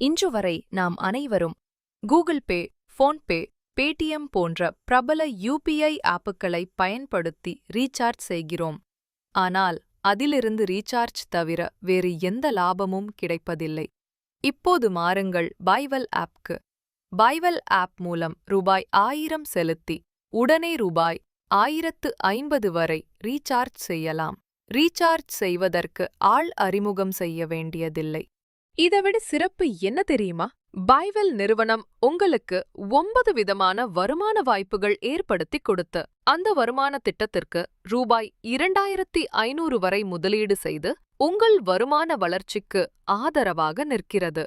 இன்று வரை நாம் அனைவரும் கூகுள் பே ஃபோன்பே பேடிஎம் போன்ற பிரபல யூபிஐ ஆப்புகளை பயன்படுத்தி ரீசார்ஜ் செய்கிறோம். ஆனால் அதிலிருந்து ரீசார்ஜ் தவிர வேறு எந்த லாபமும் கிடைப்பதில்லை. இப்போது மாறுங்கள் பைவல் ஆப்க்கு. பைவல் ஆப் மூலம் ரூபாய் ஆயிரம் செலுத்தி உடனே ரூபாய் ஆயிரத்து ஐம்பது வரை ரீசார்ஜ் செய்யலாம். ரீசார்ஜ் செய்வதற்கு ஆள் அறிமுகம் செய்ய வேண்டியதில்லை. இதைவிட சிறப்பு என்ன தெரியுமா? பைவெல் நிறுவனம் உங்களுக்கு ஒன்பது விதமான வருமான வாய்ப்புகள் ஏற்படுத்தி கொடுத்து அந்த வருமான திட்டத்திற்கு ரூபாய் இரண்டாயிரத்தி ஐநூறு வரை முதலீடு செய்து உங்கள் வருமான வளர்ச்சிக்கு ஆதரவாக நிற்கிறது.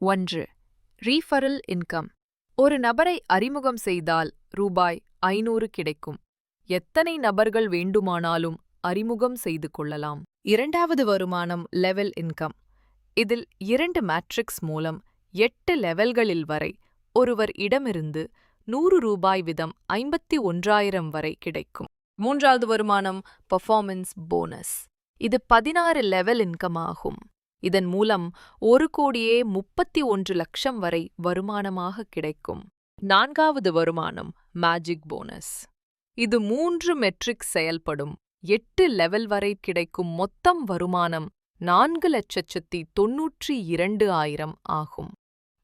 ஒன்று ரீஃபரல் இன்கம் ஒரு நபரை அறிமுகம் செய்தால் ரூபாய் ஐநூறு கிடைக்கும். எத்தனை நபர்கள் வேண்டுமானாலும் அறிமுகம் செய்து கொள்ளலாம். இரண்டாவது வருமானம் லெவல் இன்கம் இதில் இரண்டு மேட்ரிக்ஸ் மூலம் எட்டு லெவல்களில் வரை ஒருவர் இடமிருந்து நூறு ரூபாய் விதம் ஐம்பத்தி ஒன்றாயிரம் வரை கிடைக்கும். மூன்றாவது வருமானம் பெர்ஃபார்மன்ஸ் போனஸ் இது பதினாறு லெவல் இன்கம் ஆகும். இதன் மூலம் ஒரு கோடியே முப்பத்தி ஒன்று லட்சம் வரை வருமானமாக கிடைக்கும். நான்காவது வருமானம் மேஜிக் போனஸ் இது மூன்று மெட்ரிக் செயல்படும். எட்டு லெவல் வரை கிடைக்கும் மொத்தம் வருமானம் நான்கு லட்சத்தி தொன்னூற்றி இரண்டு ஆயிரம் ஆகும்.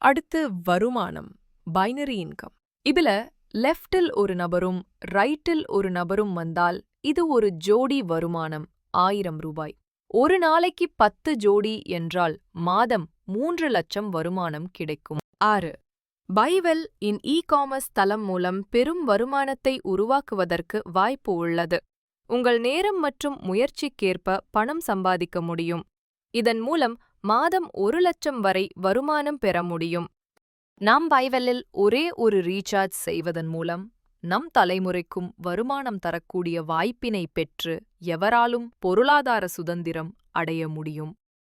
அடுத்து வருமானம் பைனரி இன்கம் இதுல லெஃப்டில் ஒரு நபரும் ரைட்டில் ஒரு நபரும் வந்தால் இது ஒரு ஜோடி வருமானம் ஆயிரம் ரூபாய். ஒரு நாளைக்கு பத்து ஜோடி என்றால் மாதம் மூன்று லட்சம் வருமானம் கிடைக்கும். ஆறு. பைவெல் இன் இ காமர்ஸ் தளம் மூலம் பெரும் வருமானத்தை உருவாக்குவதற்கு வாய்ப்பு உள்ளது. உங்கள் நேரம் மற்றும் முயற்சிக்கேற்ப பணம் சம்பாதிக்க முடியும். இதன் மூலம் மாதம் ஒரு லட்சம் வரை வருமானம் பெற முடியும். நம் வைவலில் ஒரே ஒரு ரீசார்ஜ் செய்வதன் மூலம் நம் தலைமுறைக்கும் வருமானம் தரக்கூடிய வாய்ப்பினை பெற்று எவராலும் பொருளாதார சுதந்திரம் அடைய முடியும்.